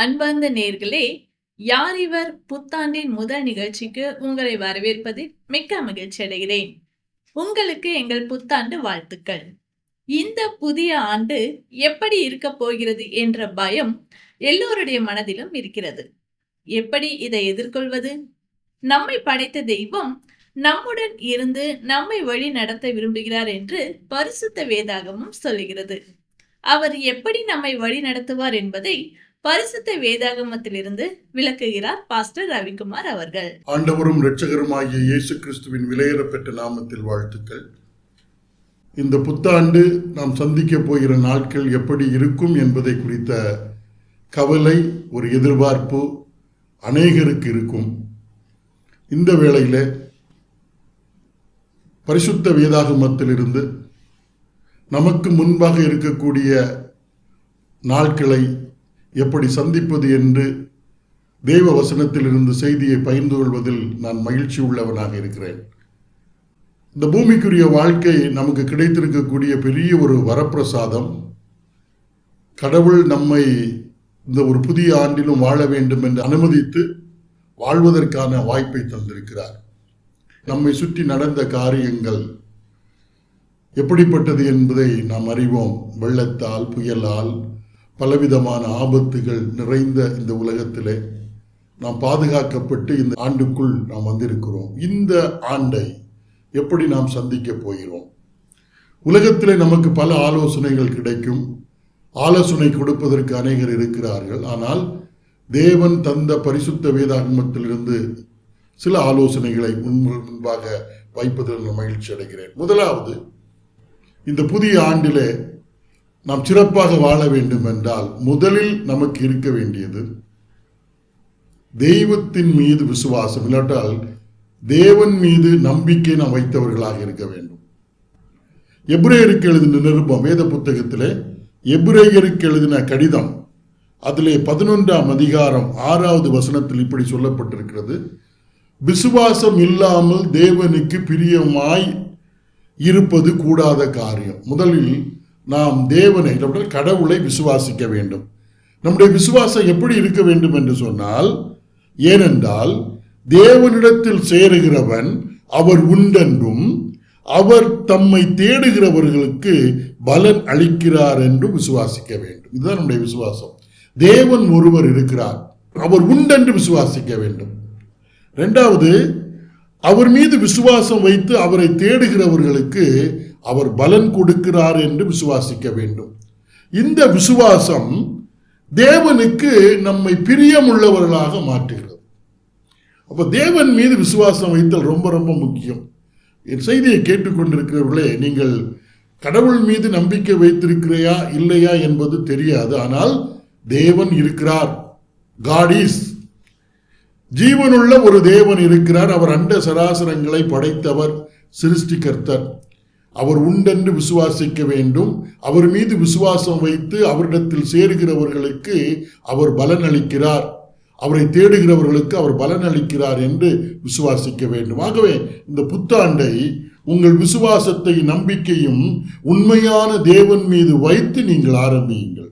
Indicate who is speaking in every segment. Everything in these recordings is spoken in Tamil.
Speaker 1: அன்பார்ந்த நேர்களே யார் இவர்? புத்தாண்டின் முதல் நிகழ்ச்சிக்கு உங்களை வரவேற்பதில் மிக்க மகிழ்ச்சி அடைகிறேன். உங்களுக்கு எங்கள் புத்தாண்டு வாழ்த்துக்கள். இந்த புதிய ஆண்டு எப்படி இருக்க போகிறது என்ற பயம் எல்லோருடைய மனதிலும் இருக்கிறது. எப்படி இதை எதிர்கொள்வது? நம்மை படைத்த தெய்வம் நம்முடன் இருந்து நம்மை வழி நடத்த விரும்புகிறார் என்று பரிசுத்த வேதாகமும் சொல்லுகிறது. அவர் எப்படி நம்மை வழி நடத்துவார் என்பதை பரிசுத்த வேதாகமத்திலிருந்து விளக்குகிறார் பாஸ்டர் ரவிக்குமார் அவர்கள்.
Speaker 2: ஆண்டவரும் இரட்சகருமாகிய இயேசு கிறிஸ்துவின் விலையேறப்பெற்ற நாமத்தில் வாழ்த்துக்கள். இந்த புத்தாண்டு நாம் சந்திக்க போகிற நாட்கள் எப்படி இருக்கும் என்பதை குறித்த கவலை ஒரு எதிர்பார்ப்பு அநேகருக்கு இருக்கும். இந்த வேளையில் பரிசுத்த வேதாகமத்திலிருந்து நமக்கு முன்பாக இருக்கக்கூடிய நாட்களை எப்படி சந்திப்பது என்று தேவ வசனத்திலிருந்து செய்தியை பகிர்ந்து கொள்வதில் நான் மகிழ்ச்சி உள்ளவனாக இருக்கிறேன். இந்த பூமிக்குரிய வாழ்க்கை நமக்கு கிடைத்திருக்கக்கூடிய பெரிய ஒரு வரப்பிரசாதம். கடவுள் நம்மை இந்த ஒரு புதிய ஆண்டிலும் வாழ வேண்டும் என்று அனுமதித்து வாழ்வதற்கான வாய்ப்பை தந்திருக்கிறார். நம்மை சுற்றி நடந்த காரியங்கள் எப்படிப்பட்டது என்பதை நாம் அறிவோம். வெள்ளத்தால் புயலால் பலவிதமான ஆபத்துகள் நிறைந்த இந்த உலகத்திலே நாம் பாதுகாக்கப்பட்டு இந்த ஆண்டுக்குள் நாம் வந்திருக்கிறோம். இந்த ஆண்டை எப்படி நாம் சந்திக்க போகிறோம்? உலகத்திலே நமக்கு பல ஆலோசனைகள் கிடைக்கும். ஆலோசனை கொடுப்பதற்கு அநேகர் இருக்கிறார்கள். ஆனால் தேவன் தந்த பரிசுத்த வேதாகமத்திலிருந்து சில ஆலோசனைகளை முன் முன்பாக வைப்பதில் மகிழ்ச்சி அடைகிறேன் முதலாவது இந்த புதிய ஆண்டிலே நாம் சிறப்பாக வாழ வேண்டும் என்றால் முதலில் நமக்கு இருக்க வேண்டியது தெய்வத்தின் மீது விசுவாசம். இல்லாட்டால் தேவன் மீது நம்பிக்கை நாம் வைத்தவர்களாக இருக்க வேண்டும். எப்ரேயருக்கு எழுதின நிருபம் வேத புத்தகத்திலே எப்ரேயருக்கு எழுதின கடிதம் அதிலே பதினொன்றாம் அதிகாரம் ஆறாவது வசனத்தில் இப்படி சொல்லப்பட்டிருக்கிறது. விசுவாசம் இல்லாமல் தேவனுக்கு பிரியமாய் இருப்பது கூடாத காரியம். முதலில் நாம் தேவனை நம்முடைய கடவுளை விசுவாசிக்க வேண்டும். நம்முடைய விசுவாசம் எப்படி இருக்க வேண்டும் என்று சொன்னால் ஏனென்றால் தேவனிடத்தில் சேருகிறவன் அவர் உண்டென்றும் அவர் தம்மை தேடுகிறவர்களுக்கு பலன் அளிக்கிறார் என்று விசுவாசிக்க வேண்டும். இதுதான் நம்முடைய விசுவாசம். தேவன் ஒருவர் இருக்கிறார். அவர் உண்டென்று விசுவாசிக்க வேண்டும். ரெண்டாவது அவர் மீது விசுவாசம் வைத்து அவரை தேடுகிறவர்களுக்கு அவர் பலன் கொடுக்கிறார் என்று விசுவாசிக்க வேண்டும். இந்த விசுவாசம் தேவனுக்கு நம்மை பிரியமுள்ளவர்களாக மாற்றுகிறது. அப்ப தேவன் மீது விசுவாசம் வைத்தல் ரொம்ப ரொம்ப முக்கியம். என் செய்தியை கேட்டுக்கொண்டிருக்கிறவர்களே நீங்கள் கடவுள் மீது நம்பிக்கை வைத்திருக்கிறையா இல்லையா என்பது தெரியாது. ஆனால் தேவன் இருக்கிறார். காட் இஸ் ஜீவனுள்ள ஒரு தேவன் இருக்கிறார். அவர் அண்ட சராசரங்களை படைத்தவர் சிருஷ்டிகர்த்தர். அவர் உண்டென்று விசுவாசிக்க வேண்டும். அவர் மீது விசுவாசம் வைத்து அவரிடத்தில் சேருகிறவர்களுக்கு அவர் பலன் அளிக்கிறார் அவரை தேடுகிறவர்களுக்கு அவர் பலன் அளிக்கிறார் என்று விசுவாசிக்க வேண்டும். ஆகவே இந்த புத்தாண்டை உங்கள் விசுவாசத்தை நம்பிக்கையும் உண்மையான தேவன் மீது வைத்து நீங்கள் ஆரம்பியுங்கள்.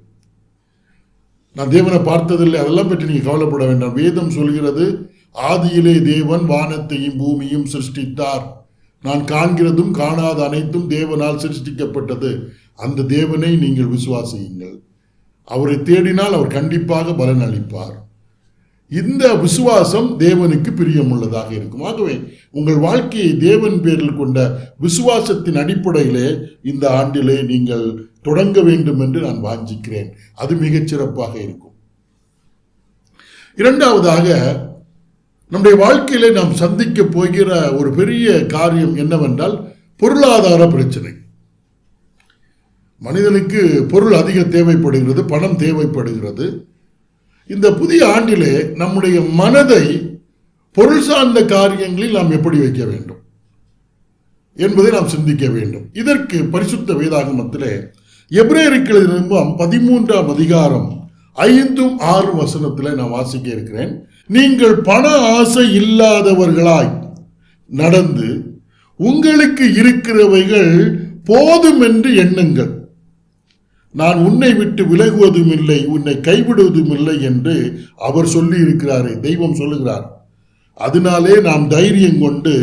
Speaker 2: நான் தேவனை பார்த்ததில்லை. அதெல்லாம் பற்றி நீங்கள் கவலைப்பட வேண்டாம். வேதம் சொல்கிறது ஆதியிலே தேவன் வானத்தையும் பூமியும் சிருஷ்டித்தார். நான் காண்கிறதும் காணாத அனைத்தும் தேவனால் சிருஷ்டிக்கப்பட்டது. அந்த தேவனை நீங்கள் விசுவாசியுங்கள். அவரை தேடினால் அவர் கண்டிப்பாக பலன் அளிப்பார். இந்த விசுவாசம் தேவனுக்கு பிரியமுள்ளதாக இருக்கும். ஆகவே உங்கள் வாழ்க்கையை தேவன் பேரில் கொண்ட விசுவாசத்தின் அடிப்படையிலே இந்த ஆண்டிலே நீங்கள் தொடங்க வேண்டும் என்று நான் வாஞ்சிக்கிறேன். அது மிகச்சிறப்பாக இருக்கும். இரண்டாவதாக நம்முடைய வாழ்க்கையிலே நாம் சந்திக்க போகிற ஒரு பெரிய காரியம் என்னவென்றால் பொருளாதார பிரச்சனை. மனிதனுக்கு பொருள் அதிக தேவைப்படுகிறது பணம் தேவைப்படுகிறது. இந்த புதிய ஆண்டிலே நம்முடைய மனதை பொருள் சார்ந்த காரியங்களில் நாம் எப்படி வைக்க வேண்டும் என்பதை நாம் சிந்திக்க வேண்டும். இதற்கு பரிசுத்த வேதாகமத்திலே எப்ரேருக்கு பதிமூன்றாம் அதிகாரம் ஐந்தும் ஆறு வசனத்தில் நான் வாசிக்க இருக்கிறேன். நீங்கள் பண ஆசை இல்லாதவர்களாய் நடந்து உங்களுக்கு இருக்கிறவைகள் போதும் என்று எண்ணுங்கள். நான் உன்னை விட்டு விலகுவதும் இல்லை உன்னை கைவிடுவதும் இல்லை என்று அவர் சொல்லி இருக்கிறாரே தெய்வம் சொல்லுகிறார். அதனாலே நாம் தைரியம் கொண்டு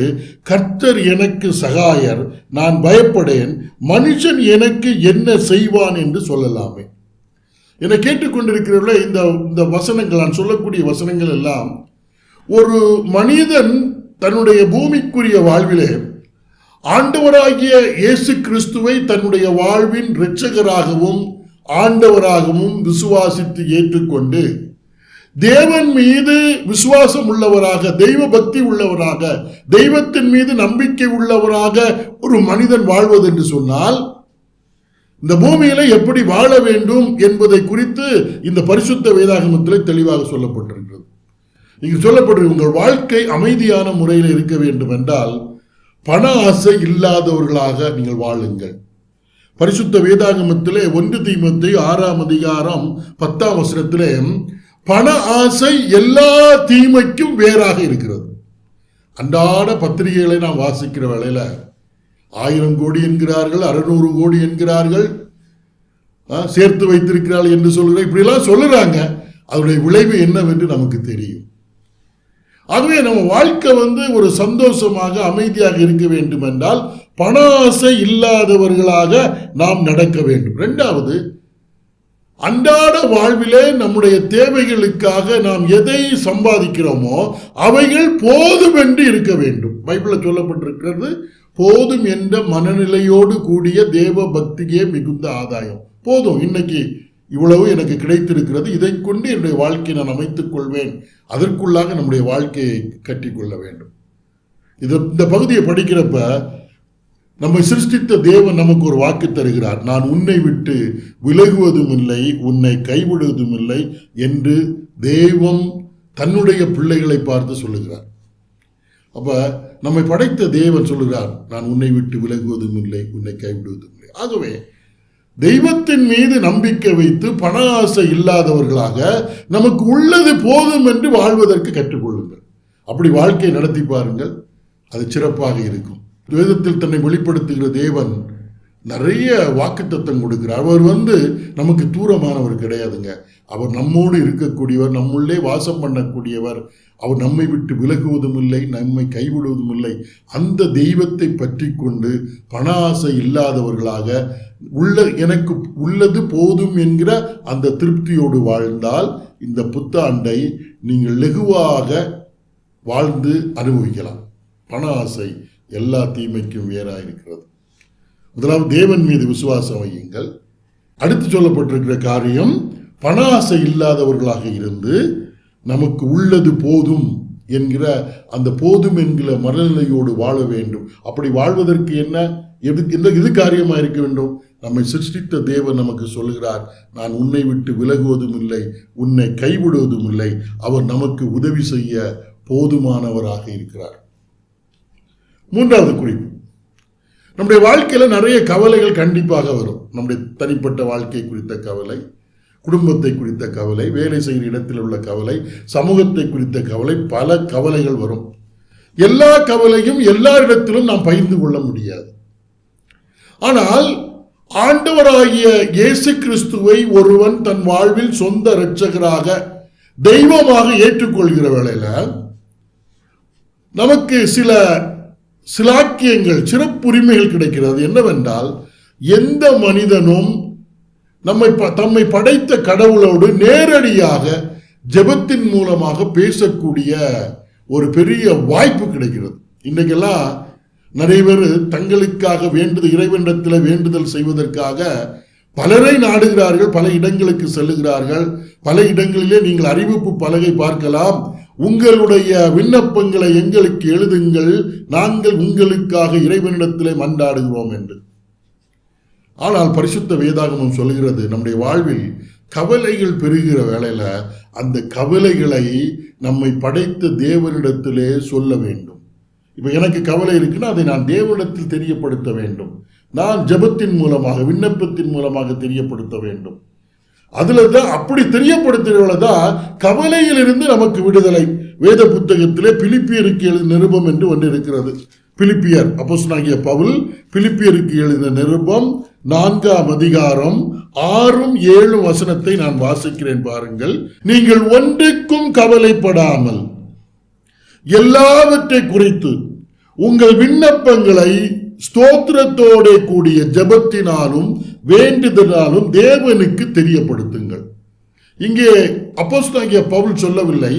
Speaker 2: கர்த்தர் எனக்கு சகாயர் நான் பயப்படேன் மனுஷன் எனக்கு என்ன செய்வான் என்று சொல்லலாமே. என்னை கேட்டுக்கொண்டிருக்கிறவர்களே இந்த இந்த வசனங்கள் நான் சொல்லக்கூடிய வசனங்கள் எல்லாம் ஒரு மனிதன் தன்னுடைய பூமிக்குரிய வாழ்விலே ஆண்டவராகிய இயேசு கிறிஸ்துவை தன்னுடைய வாழ்வின் இரட்சகராகவும் ஆண்டவராகவும் விசுவாசித்து ஏற்றுக்கொண்டு தேவன் மீது விசுவாசம் உள்ளவராக தெய்வ பக்தி உள்ளவராக தெய்வத்தின் மீது நம்பிக்கை உள்ளவராக ஒரு மனிதன் வாழ்வது என்று சொன்னால் இந்த பூமியில எப்படி வாழ வேண்டும் என்பதை குறித்து இந்த பரிசுத்த வேதாகமத்திலே தெளிவாக சொல்லப்பட்டிருக்கிறது. இங்கு சொல்லப்பட்டு உங்கள் வாழ்க்கை அமைதியான முறையில் இருக்க வேண்டும் என்றால் பண ஆசை இல்லாதவர்களாக நீங்கள் வாழுங்கள். பரிசுத்த வேதாகமத்திலே ஒன்று தீமத்தை ஆறாம் அதிகாரம் பத்தாம் வசனத்திலே பண ஆசை எல்லா தீமைக்கும் வேறாக இருக்கிறது. அன்றாட பத்திரிகைகளை நாம் வாசிக்கிற வேளையில ஆயிரம் கோடி என்கிறார்கள் அறுநூறு கோடி என்கிறார்கள். சேர்த்து வைத்திருக்கிறார்கள் என்று சொல்கிற இப்படிலாம் சொல்லுறாங்க. அதனுடைய விளைவு என்னவென்று நமக்கு தெரியும். ஆகவே நம்ம வாழ்க்கை வந்து ஒரு சந்தோஷமாக அமைதியாக இருக்க வேண்டும் என்றால் பண ஆசை இல்லாதவர்களாக நாம் நடக்க வேண்டும். ரெண்டாவது அன்றாட வாழ்விலே நம்முடைய தேவைகளுக்காக நாம் எதை சம்பாதிக்கிறோமோ அவைகள் போதுமென்று இருக்க வேண்டும். பைபிளில் சொல்லப்பட்டிருக்கிறது போதும் என்ற மனநிலையோடு கூடிய தேவ பக்தியே மிகுந்த ஆதாயம். போதும் இன்னைக்கு இவ்வளவு எனக்கு கிடைத்திருக்கிறது. இதை கொண்டு என்னுடைய வாழ்க்கையை நான் அமைத்துக் கொள்வேன். அதற்குள்ளாக நம்முடைய வாழ்க்கையை கட்டிக்கொள்ள வேண்டும். இது இந்த பகுதியை படிக்கிறப்ப நம்மை சிருஷ்டித்த தேவன் நமக்கு ஒரு வாக்கு தருகிறார். நான் உன்னை விட்டு விலகுவதும் இல்லை உன்னை கைவிடுவதும் இல்லை என்று தெய்வம் தன்னுடைய பிள்ளைகளை பார்த்து சொல்லுகிறார். அப்போ நம்மை படைத்த தேவன் சொல்லுகிறார் நான் உன்னை விட்டு விலகுவதும் இல்லை உன்னை கைவிடுவதும் இல்லை. ஆகவே தெய்வத்தின் மீது நம்பிக்கை வைத்து பண ஆசை இல்லாதவர்களாக நமக்கு உள்ளது போதும் என்று வாழ்வதற்கு கற்றுக்கொள்ளுங்கள். அப்படி வாழ்க்கையை நடத்தி பாருங்கள் அது சிறப்பாக இருக்கும். வேதத்தில் தன்னை வெளிப்படுத்துகிற தேவன் நிறைய வாக்குத்தத்தம் கொடுக்கிறார். அவர் வந்து நமக்கு தூரமானவர் கிடையாதுங்க. அவர் நம்மோடு இருக்கக்கூடியவர் நம்முள்ளே வாசம் பண்ணக்கூடியவர் அவர் நம்மை விட்டு விலகுவதும் இல்லை நம்மை கைவிடுவதும் இல்லை. அந்த தெய்வத்தை பற்றி கொண்டு பண ஆசை இல்லாதவர்களாக உள்ள எனக்கு உள்ளது போதும் என்கிற அந்த திருப்தியோடு வாழ்ந்தால் இந்த புத்தாண்டை நீங்கள் லெகுவாக வாழ்ந்து அனுபவிக்கலாம். பண ஆசை எல்லா தீமைக்கும் வேறாக இருக்கிறது முதலாவது தேவன் மீது விசுவாசம் வையுங்கள். அடுத்து சொல்லப்பட்டிருக்கிற காரியம் பண ஆசை இல்லாதவர்களாக இருந்து நமக்கு உள்ளது போதும் என்கிற அந்த போதும் என்கிற மனநிலையோடு வாழ வேண்டும். அப்படி வாழ்வதற்கு என்ன? எது எந்த எது காரியமாக இருக்க வேண்டும்? நம்மை சிருஷ்டித்த தேவன் நமக்கு சொல்லுகிறார் நான் உன்னை விட்டு விலகுவதும் இல்லை உன்னை கைவிடுவதும் இல்லை. அவர் நமக்கு உதவி செய்ய போதுமானவராக இருக்கிறார். மூன்றாவது குறிப்பு. நம்முடைய வாழ்க்கையில் நிறைய கவலைகள் கண்டிப்பாக வரும். நம்முடைய தனிப்பட்ட வாழ்க்கை குறித்த கவலை குடும்பத்தை குறித்த கவலை வேலை செய்கிற இடத்தில் உள்ள கவலை சமூகத்தை குறித்த கவலை பல கவலைகள் வரும். எல்லா கவலையும் எல்லா இடத்திலும் நாம் பகிர்ந்து கொள்ள முடியாது. ஆனால் ஆண்டவராகிய இயேசு கிறிஸ்துவை ஒருவன் தன் வாழ்வில் சொந்த இரட்சகராக தெய்வமாக ஏற்றுக்கொள்கிற வேளையில் நமக்கு சில சிலாக்கியங்கள் சிறப்புரிமைகள் கிடைக்கிறது. என்னவென்றால் எந்த மனிதனும் நம்மை ப- தம்மை படைத்த கடவுளோடு நேரடியாக ஜெபத்தின் மூலமாக பேசக்கூடிய ஒரு பெரிய வாய்ப்பு கிடைக்கிறது. இன்றைக்கெல்லாம் நிறைய பேர் தங்களுக்காக வேண்டுதல் இறைவனிடத்தில் வேண்டுதல் செய்வதற்காக பலரை நாடுகிறார்கள் பல இடங்களுக்கு செல்லுகிறார்கள். பல இடங்களிலே நீங்கள் அறிவிப்பு பலகை பார்க்கலாம். உங்களுடைய விண்ணப்பங்களை எங்களுக்கு எழுதுங்கள் நாங்கள் உங்களுக்காக இறைவனிடத்திலே மன்றாடுகிறோம் என்று. ஆனால் பரிசுத்த வேதாகமம் சொல்கிறது நம்முடைய வாழ்வில் கவலைகள் பெருகிற வேளையில் அந்த கவலைகளை நம்மை படைத்த தேவனிடத்திலே சொல்ல வேண்டும். இப்போ எனக்கு கவலை இருக்குன்னா அதை நான் தேவனிடத்தில் தெரியப்படுத்த வேண்டும். நான் ஜெபத்தின் மூலமாக விண்ணப்பத்தின் மூலமாக தெரியப்படுத்த வேண்டும். அதுல தான் அப்படி தெரியப்படுத்துகிறவள தான் கவலையிலிருந்து நமக்கு விடுதலை. வேத புத்தகத்திலே பிலிப்பியருக்கு எழுதிய நிருபம் என்று ஒன்று இருக்கிறது. பிலிப்பியர் அப்போஸ் ஆகிய பவுல் பிலிப்பியருக்கு எழுதின நிருபம் நான்காம் அதிகாரம் ஆறும் ஏழும் வசனத்தை நான் வாசிக்கிறேன் பாருங்கள். நீங்கள் ஒன்றுக்கும் கவலைப்படாமல் எல்லாவற்றை குறித்து உங்கள் விண்ணப்பங்களை ஸ்தோத்திரத்தோடு கூடிய ஜெபத்தினாலும் வேண்டுதலாலும் தேவனுக்கு தெரியப்படுத்துங்கள். இங்கே அப்போஸ்தலனாகிய பவுல் சொல்லவில்லை.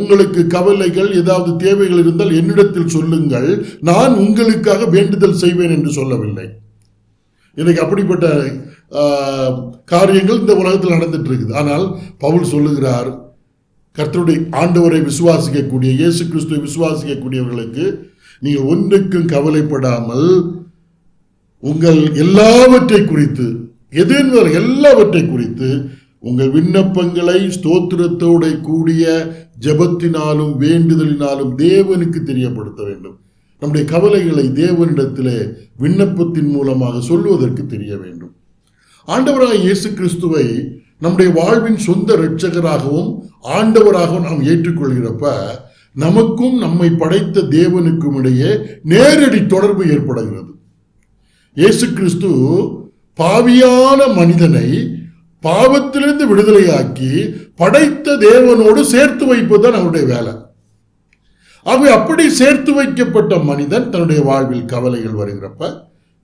Speaker 2: உங்களுக்கு கவலைகள் ஏதாவது தேவைகள் இருந்தால் என்னிடத்தில் சொல்லுங்கள். நான் உங்களுக்காக வேண்டுதல் செய்வேன் என்று சொல்லவில்லை. இன்னைக்கு அப்படிப்பட்ட காரியங்கள் இந்த உலகத்தில் நடந்துட்டு இருக்குது ஆனால் பவுல் சொல்லுகிறார் கர்த்தருடைய ஆண்டவரை விசுவாசிக்கக்கூடிய இயேசு கிறிஸ்துவை விசுவாசிக்கக்கூடியவர்களுக்கு நீங்கள் ஒன்றுக்கும் கவலைப்படாமல் உங்கள் எல்லாவற்றை குறித்து எது எல்லாவற்றை குறித்து உங்கள் விண்ணப்பங்களை ஸ்தோத்திரத்தோட கூடிய ஜெபத்தினாலும் வேண்டுதலினாலும் தேவனுக்கு தெரியப்படுத்த வேண்டும். நம்முடைய கவலைகளை தேவனிடத்திலே விண்ணப்பத்தின் மூலமாக சொல்வதற்கு தெரிய வேண்டும். ஆண்டவராக இயேசு கிறிஸ்துவை நம்முடைய வாழ்வின் சொந்த இரட்சகராகவும் ஆண்டவராகவும் நாம் ஏற்றுக்கொள்கிறப்ப நமக்கும் நம்மை படைத்த தேவனுக்கும் இடையே நேரடி தொடர்பு ஏற்படுகிறது. இயேசு கிறிஸ்து பாவியான மனிதனை பாவத்திலிருந்து விடுதலையாக்கி படைத்த தேவனோடு சேர்த்து வைப்பதுதான் அவருடைய வேலை. அவை அப்படி சேர்த்து வைக்கப்பட்ட மனிதன் தன்னுடைய வாழ்வில் கவலைகள் வருகிறப்ப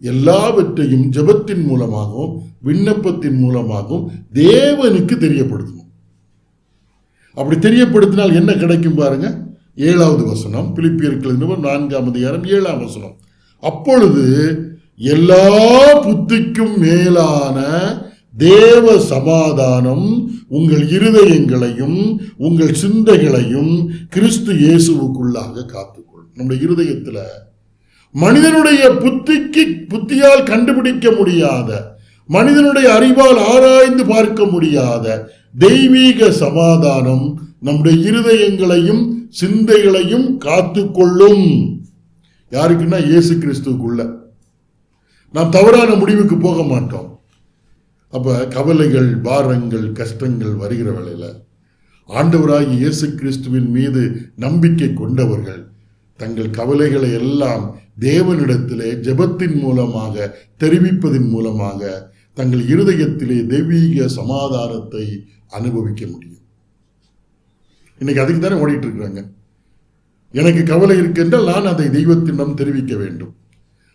Speaker 2: எல்லாவற்றையும் ஜெபத்தின் மூலமாகவும் விண்ணப்பத்தின் மூலமாகவும் தேவனுக்கு தெரியப்படுத்தணும் அப்படி தெரியப்படுத்தினால் என்ன கிடைக்கும் பாருங்கள் ஏழாவது வசனம் பிலிப்பியர்கள் நான்காம் அதிகாரம் ஏழாம் வசனம். அப்பொழுது எல்லா புத்திக்கும் மேலான தேவ சமாதானம் உங்கள் இருதயங்களையும் உங்கள் சிந்தைகளையும் கிறிஸ்து இயேசுவுக்குள்ளாக காத்துக்கொள்ளும். நம்முடைய இருதயத்தில் மனிதனுடைய புத்திக்கு புத்தியால் கண்டுபிடிக்க முடியாத மனிதனுடைய அறிவால் ஆராய்ந்து பார்க்க முடியாத தெய்வீக சமாதானம் நம்முடைய இருதயங்களையும் சிந்தைகளையும் காத்துக்கொள்ளும். யாருக்குன்னா இயேசு கிறிஸ்துக்குள்ள நாம் தவறான முடிவுக்கு போக மாட்டோம். அப்ப கவலைகள் பாரங்கள் கஷ்டங்கள் வருகிற வேளையில ஆண்டவராகி இயேசு கிறிஸ்துவின் மீது நம்பிக்கை கொண்டவர்கள் தங்கள் கவலைகளை எல்லாம் தேவனிடத்திலே ஜெபத்தின் மூலமாக தெரிவிப்பதின் மூலமாக தங்கள் இருதயத்திலே தெய்வீக சமாதானத்தை அனுபவிக்க முடியும். இன்னைக்கு அதுக்கு தானே ஓடிட்டு இருக்கிறாங்க எனக்கு கவலை இருக்கின்றால் நான் அதை தெய்வத்திடம் தெரிவிக்க வேண்டும்.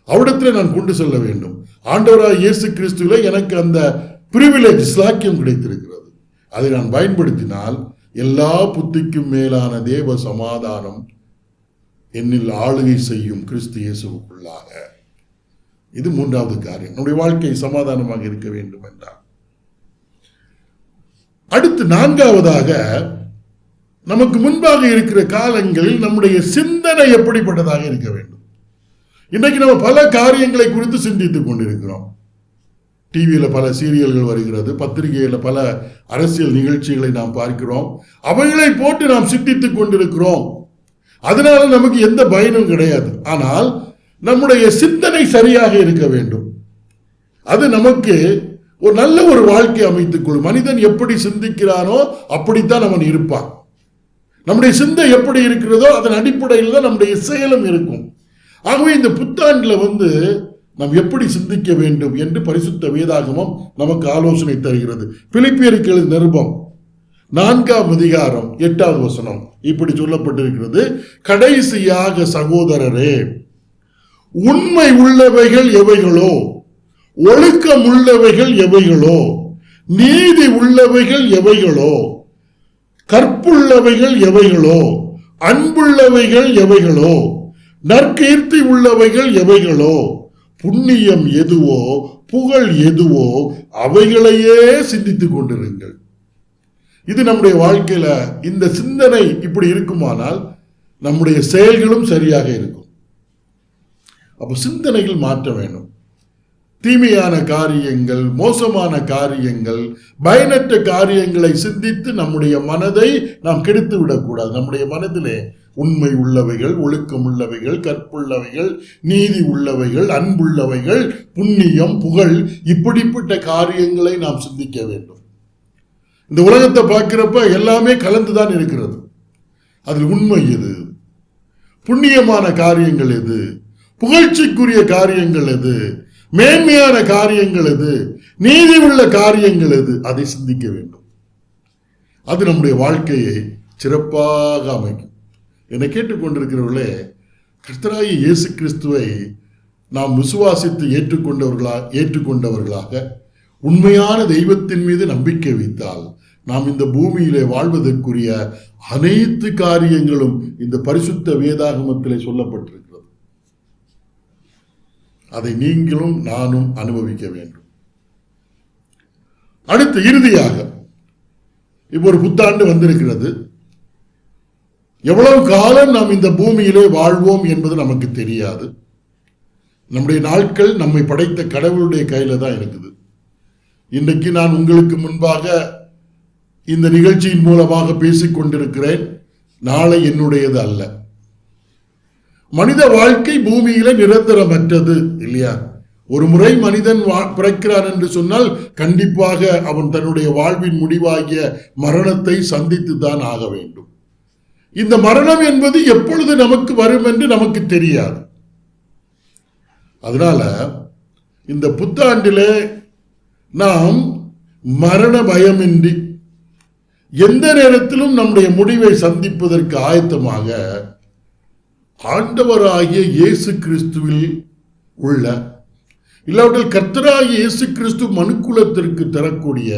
Speaker 2: அவடத்தில் நான் கொண்டு செல்ல வேண்டும். ஆண்டவராக இயேசு கிறிஸ்துவில எனக்கு அந்த பிரிவிலேஜ் ஸ்லாக்கியம் கிடைத்திருக்கிறது. அதை நான் பயன்படுத்தினால் எல்லா புத்திக்கும் மேலான தேவ சமாதானம் என்னில் ஆளுகை செய்யும் கிறிஸ்து இயேசுக்குள்ளாக இது மூன்றாவது காரியம். நம்முடைய வாழ்க்கை சமாதானமாக இருக்க வேண்டும் என்றார் அடுத்து நான்காவதாக நமக்கு முன்பாக இருக்கிற காலங்களில் நம்முடைய சிந்தனை எப்படிப்பட்டதாக இருக்க வேண்டும்? இன்றைக்கு நம்ம பல காரியங்களை குறித்து சிந்தித்துக் கொண்டிருக்கிறோம். டிவியில் பல சீரியல்கள் வருகிறது பத்திரிகையில் பல அரசியல் நிகழ்ச்சிகளை நாம் பார்க்கிறோம். அவைகளை போட்டு நாம் சிந்தித்துக் கொண்டிருக்கிறோம். அதனால நமக்கு எந்த பயனும் கிடையாது. ஆனால் நம்முடைய சிந்தனை சரியாக இருக்க வேண்டும். அது நமக்கு ஒரு நல்ல ஒரு வாழ்க்கை அமைத்துக் கொள்ளும். மனிதன் எப்படி சிந்திக்கிறானோ அப்படித்தான் அவன் இருப்பான். நம்முடைய சிந்தை எப்படி இருக்கிறதோ அதன் அடிப்படையில் தான் நம்முடைய செயலும் இருக்கும். ஆகவே இந்த புத்தாண்டில் வந்து நாம் எப்படி சிந்திக்க வேண்டும் என்று பரிசுத்த வேதாகமம் நமக்கு ஆலோசனை தருகிறது. பிலிப்பியருக்கு எழுதிய நிருபம் நான்காம் அதிகாரம் எட்டாவது வசனம் இப்படி சொல்லப்பட்டிருக்கிறது. கடைசியாக சகோதரரே உண்மை உள்ளவைகள் எவைகளோ ஒழுக்கம் உள்ளவைகள் எவைகளோ நீதி உள்ளவைகள் எவைகளோ கற்புள்ளவைகள் எவைகளோ? அன்புள்ளவைகள் எவைகளோ? நற்கீர்த்தி உள்ளவைகள் எவைகளோ? புண்ணியம் எதுவோ? புகழ் எதுவோ? அவைகளையே சிந்தித்துக் கொண்டிருங்கள். இது நம்முடைய வாழ்க்கையில இந்த சிந்தனை இப்படி இருக்குமானால் நம்முடைய செயல்களும் சரியாக இருக்கும். அப்போ சிந்தனைகள் மாற்ற வேண்டும் தீமையான காரியங்கள் மோசமான காரியங்கள் பயனற்ற காரியங்களை சிந்தித்து நம்முடைய மனதை நாம் கெடுத்து விடக்கூடாது. நம்முடைய மனதிலே உண்மை உள்ளவைகள் ஒழுக்கம் உள்ளவைகள் கற்புள்ளவைகள் நீதி உள்ளவைகள் அன்புள்ளவைகள் புண்ணியம் புகழ் இப்படிப்பட்ட காரியங்களை நாம் சிந்திக்க வேண்டும். இந்த உலகத்தை பார்க்கிறப்ப எல்லாமே கலந்துதான் இருக்கிறது. அதில் உண்மை எது? புண்ணியமான காரியங்கள் எது? புகழ்ச்சிக்குரிய காரியங்கள் எது? மேன்மையான காரியங்கள் எது? நீதி உள்ள காரியங்கள் எது? அதை சிந்திக்க வேண்டும். அது நம்முடைய வாழ்க்கையை சிறப்பாக அமைக்கும். என்னை கேட்டுக்கொண்டிருக்கிறவர்களே கர்த்தராகி இயேசு கிறிஸ்துவை நாம் விசுவாசித்து ஏற்றுக்கொண்டவர்களா ஏற்றுக்கொண்டவர்களாக உண்மையான தெய்வத்தின் மீது நம்பிக்கை வைத்தால் நாம் இந்த பூமியிலே வாழ்வதற்குரிய அனைத்து காரியங்களும் இந்த பரிசுத்த வேதாகமத்திலே சொல்லப்பட்டிருக்கு அதை நீங்களும் நானும் அனுபவிக்க வேண்டும். அடுத்து இறுதியாக இப்போ ஒரு புத்தாண்டு வந்திருக்கிறது. எவ்வளவு காலம் நாம் இந்த பூமியிலே வாழ்வோம் என்பது நமக்கு தெரியாது. நம்முடைய நாட்கள் நம்மை படைத்த கடவுளுடைய கையில தான் இருக்குது. இன்றைக்கு நான் உங்களுக்கு முன்பாக இந்த நிகழ்ச்சியின் மூலமாக பேசிக்கொண்டிருக்கிறேன். நாளை என்னுடையது அல்ல. மனித வாழ்க்கை பூமியில நிரந்தரமற்றது இல்லையா? ஒரு முறை மனிதன் வா- பிறக்கிறான் என்று சொன்னால் கண்டிப்பாக அவன் தன்னுடைய வாழ்வின் முடிவாகிய மரணத்தை சந்தித்து தான் ஆக வேண்டும். இந்த மரணம் என்பது எப்பொழுது நமக்கு வரும் என்று நமக்கு தெரியாது. அதனால இந்த புத்தாண்டிலே நாம் மரண பயமின்றி எந்த நேரத்திலும் நம்முடைய முடிவை சந்திப்பதற்கு ஆயத்தமாக ஆண்டவராகிய இயேசு கிறிஸ்துவில் உள்ள இல்லாவிட்டால் கர்த்தராகிய இயேசு கிறிஸ்து மனுக்குலத்திற்கு தரக்கூடிய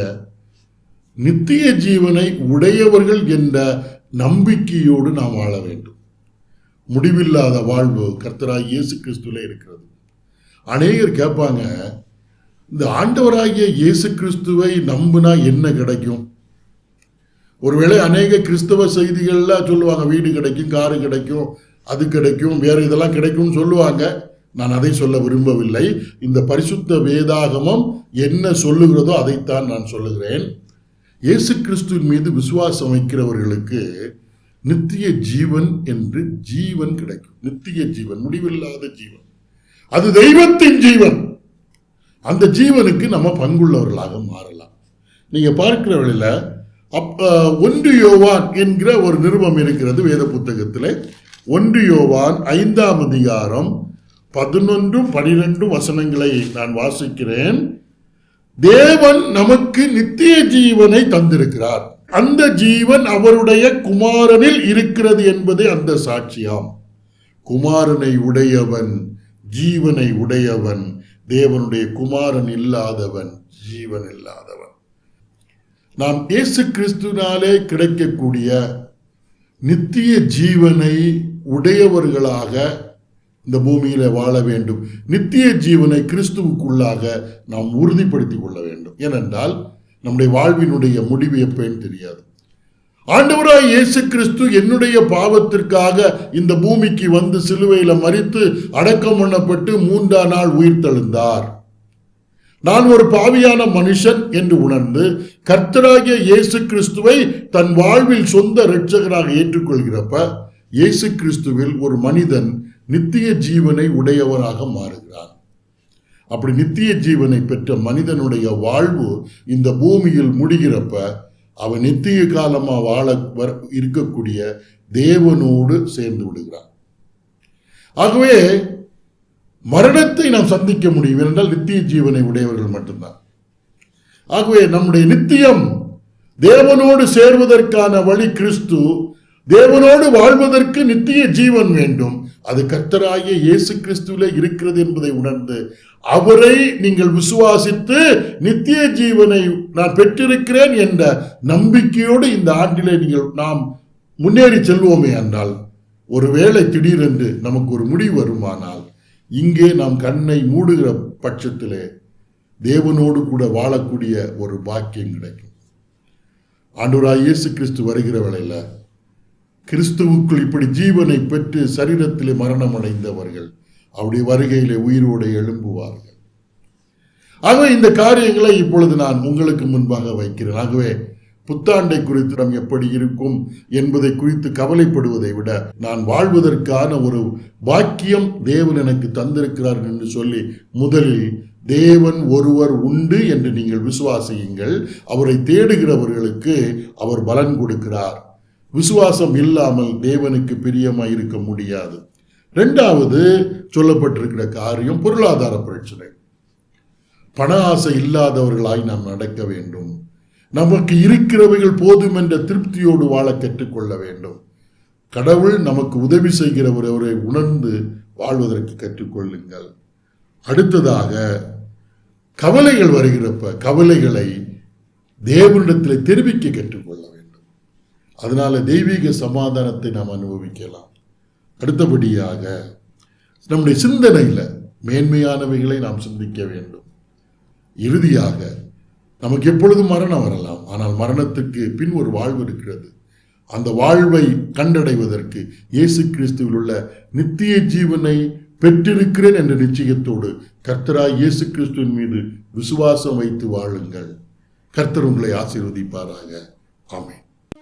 Speaker 2: நித்திய ஜீவனை உடையவர்கள் என்ற நம்பிக்கையோடு நாம் வாழ வேண்டும். முடிவில்லாத வாழ்வு கர்த்தராகிய இயேசு கிறிஸ்துவில் இருக்கிறது. அநேகர் கேட்பாங்க இந்த ஆண்டவராகிய இயேசு கிறிஸ்துவை நம்புனா என்ன கிடைக்கும்? ஒருவேளை அநேக கிறிஸ்தவ செய்திகள்லாம் சொல்லுவாங்க வீடு கிடைக்கும் காரு கிடைக்கும் அது கிடைக்கும் வேறு இதெல்லாம் கிடைக்கும்னு சொல்லுவாங்க. நான் அதை சொல்ல விரும்பவில்லை. இந்த பரிசுத்த வேதாகமம் என்ன சொல்லுகிறதோ அதைத்தான் நான் சொல்லுகிறேன். இயேசு கிறிஸ்துவின் மீது விசுவாசம் வைக்கிறவர்களுக்கு நித்திய ஜீவன் என்று ஜீவன் கிடைக்கும். நித்திய ஜீவன் முடிவில்லாத ஜீவன். அது தெய்வத்தின் ஜீவன். அந்த ஜீவனுக்கு நம்ம பங்குள்ளவர்களாக மாறலாம். நீங்க பார்க்கிற வழியில அப் ஒன்று யோவான் என்கிற ஒரு நிருபம் இருக்கிறது வேத புத்தகத்தில். ஒன்று யோவான் ஐந்தாம் அதிகாரம் பதினொன்றும் பனிரெண்டும் வசனங்களை நான் வாசிக்கிறேன். தேவன் நமக்கு நித்திய ஜீவனை தந்திருக்கிறார். அந்த ஜீவன் அவருடைய குமாரனில் இருக்கிறது என்பதே அந்த சாட்சியாம். குமாரனை உடையவன் ஜீவனை உடையவன் தேவனுடைய குமாரன் இல்லாதவன் ஜீவன் இல்லாதவன். நாம் இயேசு கிறிஸ்துனாலே கிடைக்கக்கூடிய நித்திய ஜீவனை உடையவர்களாக இந்த பூமியில் வாழ வேண்டும். நித்திய ஜீவனை கிறிஸ்துவுக்குள்ளாக நாம் உறுதிப்படுத்தி கொள்ள வேண்டும். ஏனென்றால் நம்முடைய வாழ்வினுடைய முடிவு எப்பேன்னு தெரியாது. ஆண்டவராய் இயேசு கிறிஸ்து என்னுடைய பாவத்திற்காக இந்த பூமிக்கு வந்து சிலுவையில் மறித்து அடக்கம் பண்ணப்பட்டு மூன்றாம் நாள் உயிர்த்தெழுந்தார். நான் ஒரு பாவியான மனுஷன் என்று உணர்ந்து கர்த்தராகிய இயேசு கிறிஸ்துவை தன் வாழ்வில் சொந்த இரட்சகராக ஏற்றுக்கொள்கிறப்ப இயேசு கிறிஸ்துவில் ஒரு மனிதன் நித்திய ஜீவனை உடையவனாக மாறுகிறான். அப்படி நித்திய ஜீவனை பெற்ற மனிதனுடைய வாழ்வு இந்த பூமியில் முடிகிறப்ப அவன் நித்திய காலமாக வாழ வர- இருக்கக்கூடிய தேவனோடு சேர்ந்து விடுகிறான். ஆகவே மரணத்தை நாம் சந்திக்க முடியும் என்றால் நித்திய ஜீவனை உடையவர்கள் மட்டும்தான். ஆகவே நம்முடைய நித்தியம் தேவனோடு சேர்வதற்கான வழி கிறிஸ்து தேவனோடு வாழ்வதற்கு நித்திய ஜீவன் வேண்டும். அது கர்த்தராகிய இயேசு கிறிஸ்துவிலே இருக்கிறது என்பதை உணர்ந்து அவரை நீங்கள் விசுவாசித்து நித்திய ஜீவனை நான் பெற்றிருக்கிறேன் என்ற நம்பிக்கையோடு இந்த ஆண்டிலே நீங்கள் நாம் முன்னேறி செல்வோமே என்றால் ஒருவேளை திடீரென்று நமக்கு ஒரு முடிவு வருமானால் இங்கே நாம் கண்ணை மூடுகிற பட்சத்திலே தேவனோடு கூட வாழக்கூடிய ஒரு பாக்கியம் கிடைக்கும். ஆண்டூராய் இயேசு கிறிஸ்து வருகிற வேளையில் கிறிஸ்துவுக்குள் இப்படி ஜீவனை பெற்று சரீரத்திலே மரணம் அடைந்தவர்கள் அவருடைய வருகையிலே உயிரோடு எழும்புவார்கள். ஆகவே இந்த காரியங்களை இப்பொழுது நான் உங்களுக்கு முன்பாக வைக்கிறேன். ஆகவே புத்தாண்டை குறித்து நாம் எப்படி இருக்கும் என்பதை குறித்து கவலைப்படுவதை விட நான் வாழ்வதற்கான ஒரு வாக்கியம் தேவன் எனக்கு தந்திருக்கிறார் என்று சொல்லி முதலில் தேவன் ஒருவர் உண்டு என்று நீங்கள் விசுவாசியுங்கள். அவரை தேடுகிறவர்களுக்கு அவர் பலன் கொடுக்கிறார். விசுவாசம் இல்லாமல் தேவனுக்கு பிரியமாக இருக்க முடியாது. ரெண்டாவது சொல்லப்பட்டிருக்கிற காரியம் பொருளாதார பிரச்சனை. பண ஆசை இல்லாதவர்களாய் நாம் நடக்க வேண்டும். நமக்கு இருக்கிறவைகள் போதும் என்ற திருப்தியோடு வாழ கற்றுக்கொள்ள வேண்டும். கடவுள் நமக்கு உதவி செய்கிறவரை உணர்ந்து வாழ்வதற்கு கற்றுக்கொள்ளுங்கள். அடுத்ததாக கவலைகள் வருகிறப்ப கவலைகளை தேவனிடத்தில் தெரிவிக்க கற்றுக்கொள்ளுங்கள். அதனால தெய்வீக சமாதானத்தை நாம் அனுபவிக்கலாம். அடுத்தபடியாக நம்முடைய சிந்தனையில் மேன்மையானவைகளை நாம் சிந்திக்க வேண்டும். இறுதியாக நமக்கு எப்பொழுதும் மரணம் வரலாம். ஆனால் மரணத்துக்கு பின் ஒரு வாழ்வு இருக்கிறது. அந்த வாழ்வை கண்டடைவதற்கு இயேசு கிறிஸ்துவில் உள்ள நித்திய ஜீவனை பெற்றிருக்கிறேன் என்ற நிச்சயத்தோடு கர்த்தராய் இயேசு கிறிஸ்துவின் மீது விசுவாசம் வைத்து வாழுங்கள். கர்த்தர் உங்களை ஆசீர்வதிப்பாராக. ஆமென்.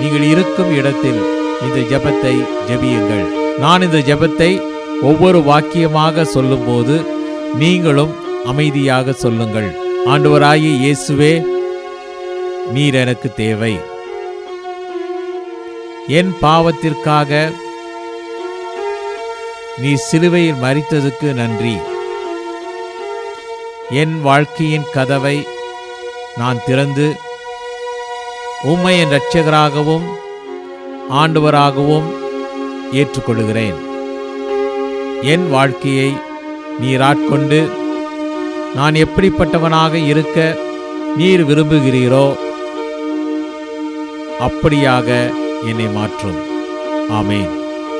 Speaker 3: நீங்கள் இருக்கும் இடத்தில் இந்த ஜபத்தை ஜபியுங்கள். நான் இந்த ஜெபத்தை ஒவ்வொரு வாக்கியமாக சொல்லும்போது நீங்களும் அமைதியாக சொல்லுங்கள். ஆண்டவராகிய இயேசுவே நீர் எனக்கு தேவை. என் பாவத்திற்காக நீ சிலுவையில் மறித்ததுக்கு நன்றி. என் வாழ்க்கையின் கதவை நான் திறந்து உம்மை என் இரட்சகராகவும் ஆண்டவராகவும் ஏற்றுக்கொள்கிறேன் என் வாழ்க்கையை நீராட்கொண்டு நான் எப்படிப்பட்டவனாக இருக்க நீர் விரும்புகிறீரோ அப்படியாக என்னை மாற்றும். ஆமேன்.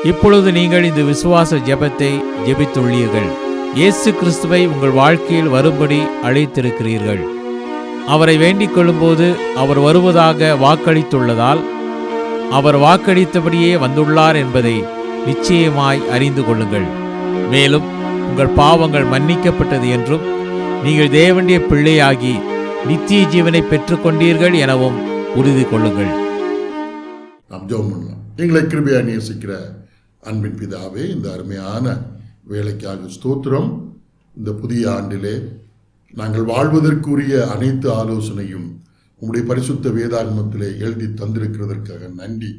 Speaker 3: இப்பொழுது நீங்கள் இந்த விசுவாச ஜெபத்தை ஜெபித்துள்ளீர்கள். இயேசு கிறிஸ்துவை உங்கள் வாழ்க்கையில் வரும்படி அழைத்திருக்கிறீர்கள். அவரை வேண்டிக் கொள்ளும்போது அவர் வருவதாக வாக்களித்துள்ளதால் அவர் வாக்களித்தபடியே வந்துள்ளார் என்பதை நிச்சயமாய் அறிந்து கொள்ளுங்கள். மேலும் உங்கள் பாவங்கள் மன்னிக்கப்பட்டது என்றும் நீங்கள் தேவனுடைய பிள்ளையாகி நித்திய ஜீவனை பெற்றுக்கொண்டீர்கள் எனவும் உறுதி கொள்ளுங்கள்.
Speaker 2: நாம் ஜோம் பண்ணலாம் எங்களை கிருபையா நேசிக்கிற அன்பின் பிதாவே இந்த அருமையான வேலைக்காக ஸ்தோத்திரம். இந்த புதிய ஆண்டிலே நாங்கள் வாழ்வதற்குரிய அனைத்து ஆலோசனையும் உங்களுடைய பரிசுத்த வேதாகமத்திலே எழுதி தந்திருக்கிறதற்காக நன்றி.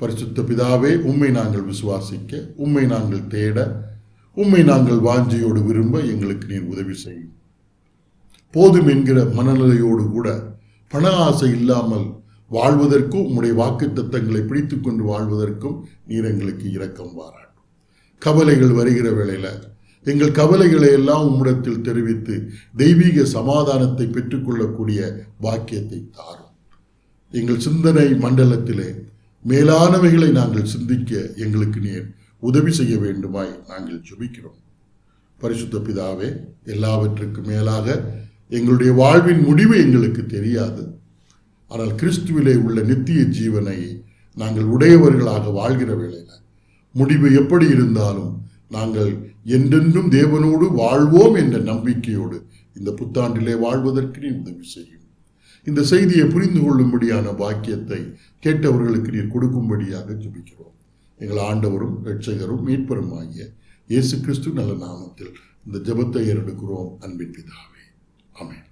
Speaker 2: பரிசுத்த பிதாவே உம்மை நாங்கள் விசுவாசிக்க உம்மை நாங்கள் தேட உம்மை நாங்கள் வாஞ்சியோடு விரும்ப எங்களுக்கு நீர் உதவி செய்யும் போதும் என்கிற மனநிலையோடு கூட பண ஆசை இல்லாமல் வாழ்வதற்கும் உம்முடைய வாக்கு தத்தங்களை பிடித்து கொண்டு வாழ்வதற்கும் நீர் எங்களுக்கு இரக்கம் வாராட்டும் கவலைகள் வருகிற வேளையில் எங்கள் கவலைகளை எல்லாம் உம்மிடத்தில் தெரிவித்து தெய்வீக சமாதானத்தை பெற்றுக்கொள்ளக்கூடிய பாக்கியத்தை தாரும். எங்கள் சிந்தனை மண்டலத்திலே மேலானவைகளை நாங்கள் சிந்திக்க எங்களுக்கு நீர் உதவி செய்ய வேண்டுமாய் நாங்கள் ஜெபிக்கிறோம். பரிசுத்த பிதாவே எல்லாவற்றுக்கும் மேலாக எங்களுடைய வாழ்வின் முடிவு எங்களுக்கு தெரியாது. ஆனால் கிறிஸ்துவிலே உள்ள நித்திய ஜீவனை நாங்கள் உடையவர்களாக வாழ்கிற வேளையில் முடிவு எப்படி இருந்தாலும் நாங்கள் என்றென்றும் தேவனோடு வாழ்வோம் என்ற நம்பிக்கையோடு இந்த புத்தாண்டிலே வாழ்வதற்கு நீ உதவி செய்யும். இந்த செய்தியை புரிந்து கொள்ளும்படியான பாக்கியத்தை கேட்டவர்களுக்கு நீர் கொடுக்கும்படியாக ஜபிக்கிறோம். எங்கள் ஆண்டவரும் இரட்சகரும் மீட்பரும் ஆகிய இயேசு கிறிஸ்து நல்ல நாமத்தில் இந்த ஜெபத்தை ஏறெடுக்கிறோம். அன்பின் பிதாவே. ஆமென்.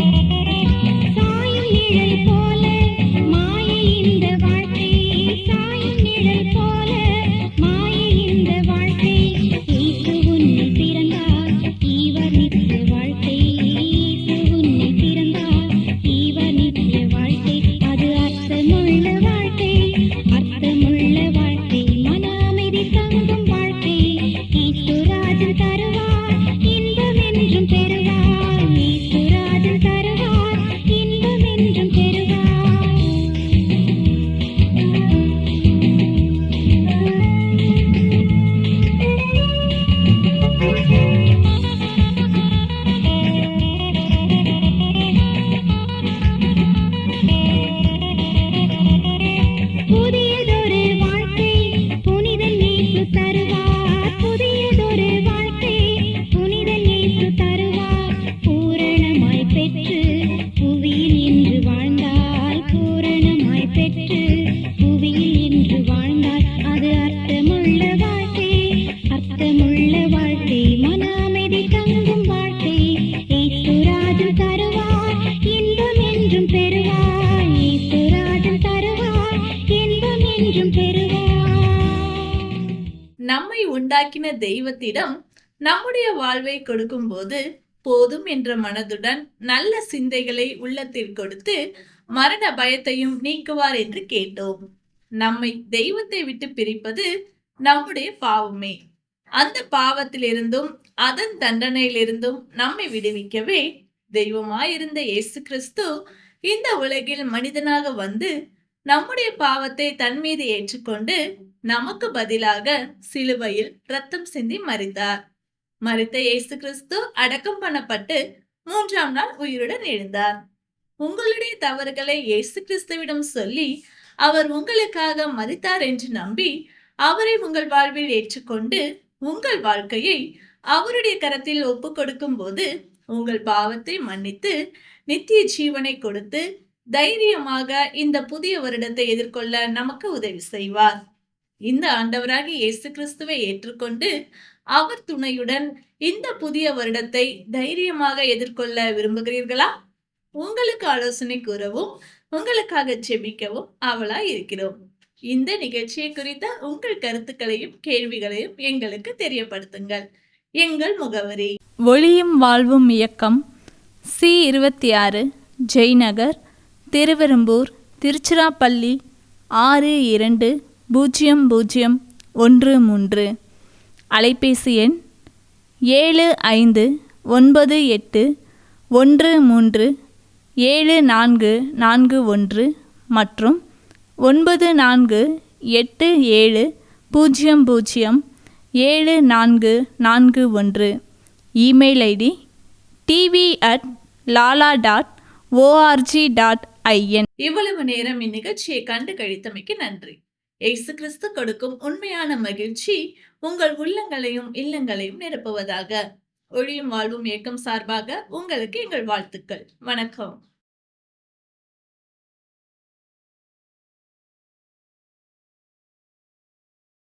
Speaker 1: Thank you. தெய்வத்திடம் நம்முடைய வாழ்வை கொடுக்கும்போது போதும் என்ற மனதுடன் நல்ல சிந்தைகளை உள்ளத்தில் கொடுத்து மரண பயத்தையும் நீக்குவார் என்று கேட்டோம். நம்மை தெய்வத்தை விட்டு பிரிப்பது நம்முடைய பாவமே. அந்த பாவத்திலிருந்தும் அதன் தண்டனையிலிருந்தும் நம்மை விடுவிக்கவே தெய்வமாயிருந்த இயேசு கிறிஸ்து இந்த உலகில் மனிதனாக வந்து நம்முடைய பாவத்தை தன் மீது ஏற்றுக்கொண்டு நமக்கு பதிலாக சிலுவையில் ரத்தம் சிந்தி மறித்தார் மறித்த இயேசு கிறிஸ்து அடக்கம் பண்ணப்பட்டு மூன்றாம் நாள் உயிருடன் எழுந்தார். உங்களுடைய தவறுகளை இயேசு கிறிஸ்துவிடம் சொல்லி அவர் உங்களுக்காக மறித்தார் என்று நம்பி அவரை உங்கள் வாழ்வில் ஏற்றுக்கொண்டு உங்கள் வாழ்க்கையை அவருடைய கரத்தில் ஒப்பு கொடுக்கும் போது உங்கள் பாவத்தை மன்னித்து நித்திய ஜீவனை கொடுத்து தைரியமாக இந்த புதிய வருடத்தை எதிர்கொள்ள நமக்கு உதவி செய்வார். இந்த ஆண்டவராகி இயேசு கிறிஸ்துவை ஏற்றுக்கொண்டு அவர் துணையுடன் இந்த புதிய வருடத்தை தைரியமாக எதிர்கொள்ள விரும்புகிறீர்களா? உங்களுக்கு ஆலோசனை கூறவும் உங்களுக்காக செபிக்கவும் ஆவலாய் இருக்கிறோம். இந்த நிகழ்ச்சியை குறித்த உங்கள் கருத்துக்களையும் கேள்விகளையும் எங்களுக்கு தெரியப்படுத்துங்கள். எங்கள் முகவரி
Speaker 4: ஒளியும் வாழ்வும் இயக்கம் சி இருபத்தி ஆறு ஜெய்நகர் திருவெரும்பூர் திருச்சிராப்பள்ளி ஆறு இரண்டு பூஜ்ஜியம் பூஜ்ஜியம் ஒன்று மூன்று. அலைபேசி எண் ஏழு ஐந்து ஒன்பது எட்டு ஒன்று மூன்று ஏழு நான்கு நான்கு ஒன்று மற்றும் ஒன்பது நான்கு எட்டு ஏழு பூஜ்ஜியம் பூஜ்ஜியம் ஏழு நான்கு நான்கு ஒன்று. Email ID TV at Lala dot ORG dot in.
Speaker 1: இவ்வளவு நேரம் இந்நிகழ்ச்சியை கண்டு கழித்தமைக்கு நன்றி. ஏசு கிறிஸ்து கொடுக்கும் உண்மையான மகிழ்ச்சி உங்கள் உள்ளங்களையும் இல்லங்களையும் நிரப்புவதாக. ஒளியும் வாழ்வும் இயக்கம் சார்பாக உங்களுக்கு எங்கள் வாழ்த்துக்கள். வணக்கம்.